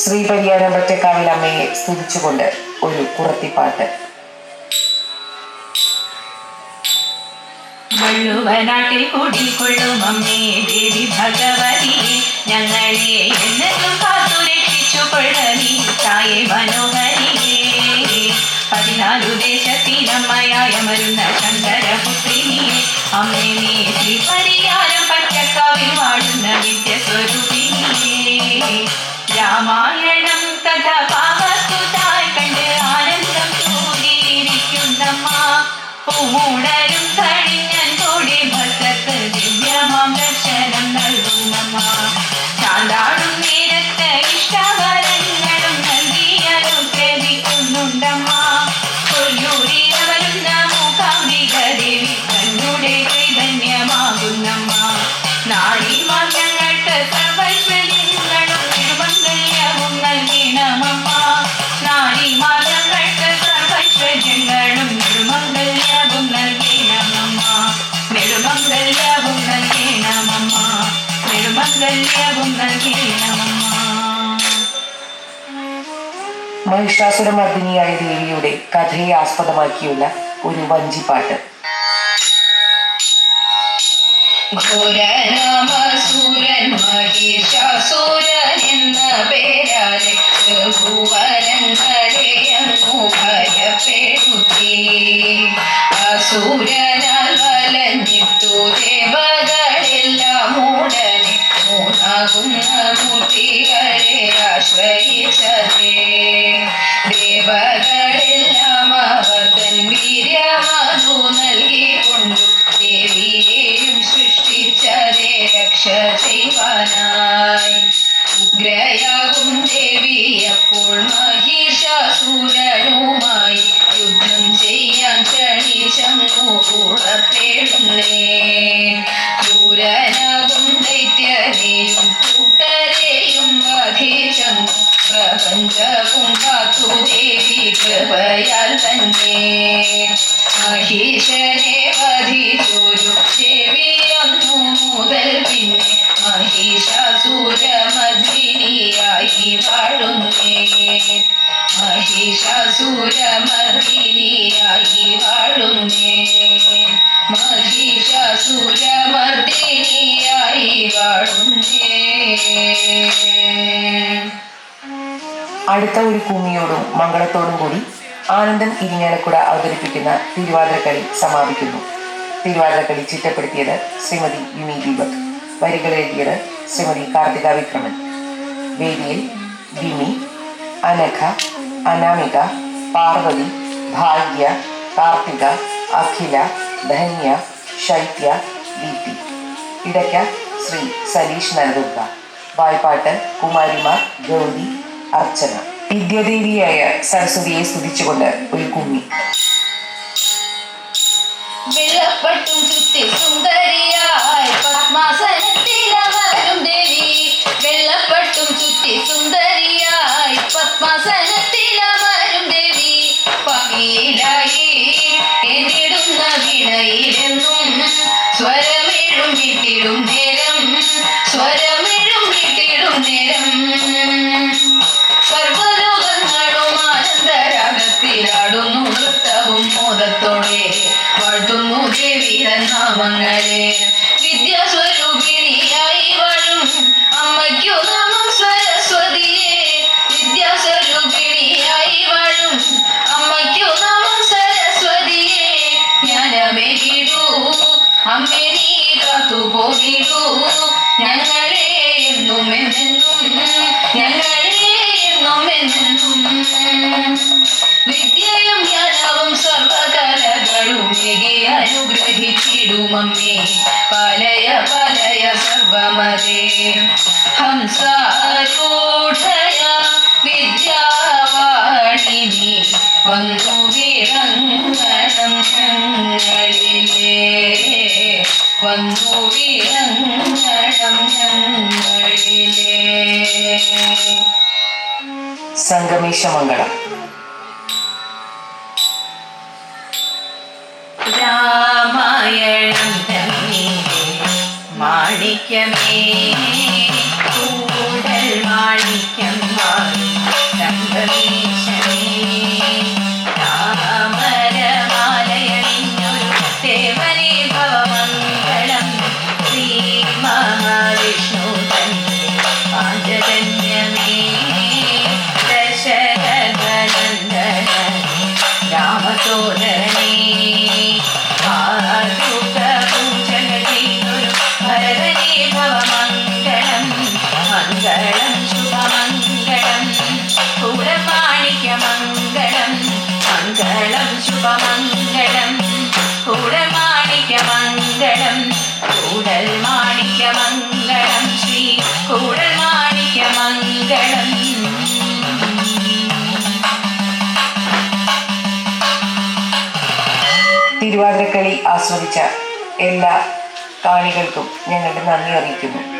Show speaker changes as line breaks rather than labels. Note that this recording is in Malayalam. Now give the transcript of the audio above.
ശ്രീ പരിയാരം ഒറ്റക്കാവിൽ അമ്മയെ സ്തുതിച്ചുകൊണ്ട് ഒരു കുറത്തിപ്പാട്ട്.
വള്ളുവനാട്ടിൽ കുടികൊള്ളും അമ്മേ ദേവി ഭഗവതിയെ ഞങ്ങളെ എന്നെന്നും കാത്തു രക്ഷിച്ചു കൊള്ളണി തായെ മനോഹരിയെ. പതിനാലു ദേശത്തിനമ്മയായ മരുന്ന ശങ്കരപുത്രിനിയെ. അമ്മേ നീ ശ്രീ പരിയാരം പച്ചക്കാവിൽ വാഴുന്ന വിദ്യസ്വരൂപിനിയെ रामायणं तथा
മഹിഷാസുരമർദ്ദിനിയായ ദേവിയുടെ കഥയെ ആസ്പദമാക്കിയുള്ള ഒരു വഞ്ചിപ്പാട്ട്.
എന്ന പേരാലെ ഭുവനങ്ങളെ മൂന്നാകുന്ന മൂർത്തികളെ നൽകിക്കൊണ്ടു ദേവിയെയും സൃഷ്ടിച്ചതേ രക്ഷ ചെയ്യുവാനായി ഉഗ്രയാകും ദേവി അപ്പോൾ മഹിഷാസുരനുമായി യുദ്ധം ചെയ്യാൻ ക്ഷണിച്ചങ്ങു കൂടത്തേടുന്നേ. ക്രൂരനാകും ദൈത്യരെയും
അടുത്ത ഒരു ഭൂമിയോടും മംഗളത്തോടും കൂടി ആനന്ദൻ ഇരിങ്ങാലക്കുട അവതരിപ്പിക്കുന്ന തിരുവാതിരക്കളി സമാപിക്കുന്നു. തിരുവാതിരക്കളി ചിട്ടപ്പെടുത്തിയത് ശ്രീമതി യുമി ദീപക്. വരികൾ എഴുതിയത് ശ്രീമതി കാർത്തിക വിക്രമൻ. വേദിയിൽ ബിമി അനഘ അനാമിക പാർവതി ഭാഗ്യ കാർത്തിക അഖില ധന്യ ശൈത്യ ദീപ്തി. ഇടയ്ക്ക ശ്രീ സലീഷ് നരദുർഗ. വായ്പാട്ട് കുമാരിമാർ ഗൗരി അർച്ചന. വിദ്യാദേവിയായ സരസ്വതിയെ സ്തുതിച്ചുകൊണ്ട് ഒരു കുമ്മി.
വെള്ളപ്പട്ടും ചുറ്റി ദേവി. ദേവി. നേരം. സ്വരമിഴും നേരം. നാമങ്ങളെ വിദ്യാസ്വരൂപിണിയായി വാഴും. അമ്മയ്ക്കു നാമം സരസ്വതിയെ വിദ്യാസ്വരൂപിണിയായി വാഴും. അമ്മയ്ക്കു നാമം സരസ്വതിയെ ജ്ഞാനമേകിടൂ അമ്മേ നീ കാത്തു പോകിടൂ ഞങ്ങളെ എന്നും എന്നെന്നും ഞങ്ങളെ എന്നും എന്നെന്നും വിദ്യയും പലയ പലയ സർവമതേ. ഹംസാരൂഢയ വിദ്യാവാണിനി. വന്നു വിളങ്ങണം ഞങ്ങളിലേ. വന്നു വിളങ്ങണം ഞങ്ങളിലേ.
സംഗമേശമംഗളം.
மாணிக்கமே മംഗളം ശുഭമംഗളം. കൂടമാണിക്യമംഗളം കൂടൽ മാണിക്യമംഗളം ശ്രീ കൂടൽ മാണിക്യമംഗളം
തിരുവാതിരക്കളി ആസ്വദിച്ച എല്ലാ കാണികൾക്കും ഞങ്ങളുടെ നന്ദി അറിയിക്കുന്നു.